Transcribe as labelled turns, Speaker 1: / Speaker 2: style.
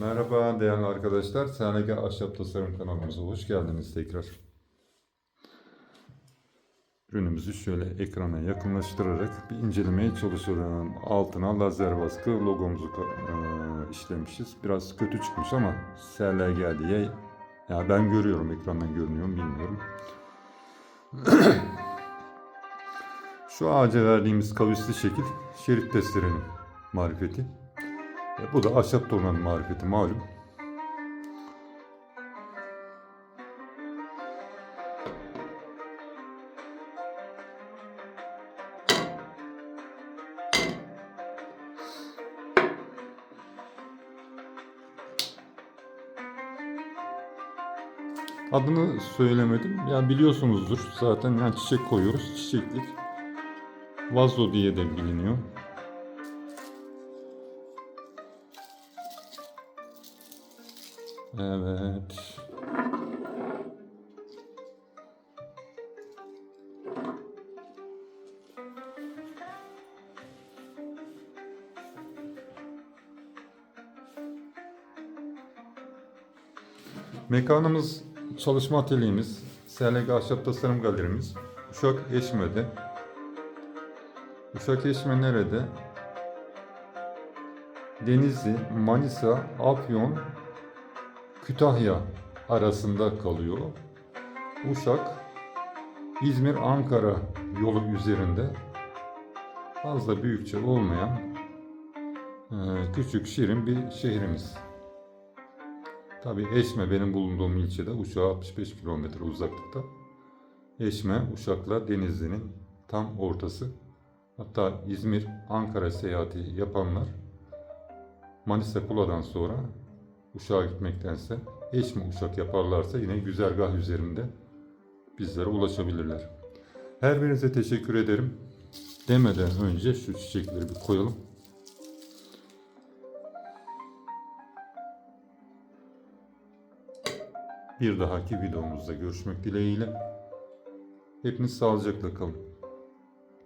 Speaker 1: Merhaba değerli arkadaşlar. SNG Ahşap Tasarım kanalımıza hoş geldiniz tekrar. Ürünümüzü şöyle ekrana yakınlaştırarak bir incelemeye çalışalım. Altına lazer baskı logomuzu e, işlemişiz. Biraz kötü çıkmış ama SLG diye ya ben görüyorum ekrandan görünüyor mu bilmiyorum. Şu ağaca verdiğimiz kavisli şekil şerit testerenin marifeti. E, bu da ahşap tornanın marifeti malum. Adını söylemedim. Yani biliyorsunuzdur zaten yani çiçek koyuyoruz. Çiçeklik. Vazo diye de biliniyor. Evet. Mekanımız, çalışma atölyemiz, SLG Ahşap Tasarım Galerimiz Uşak Eşme'de. Uşak Eşme nerede? Denizli, Manisa, Afyon, Kütahya arasında kalıyor. Uşak, İzmir, Ankara yolu üzerinde fazla büyükçe olmayan e, küçük şirin bir şehrimiz. Tabi Eşme benim bulunduğum ilçede Uşak'a 65 kilometre uzaklıkta. Eşme, Uşak'la Denizli'nin tam ortası. Hatta İzmir, Ankara seyahati yapanlar Manisa Kula'dan sonra Uşak'a gitmektense Eşme Uşak yaparlarsa yine güzergah üzerinde bizlere ulaşabilirler. Her birinize teşekkür ederim. Demeden önce şu çiçekleri bir koyalım. Bir dahaki videomuzda görüşmek dileğiyle. Hepiniz sağlıcakla kalın.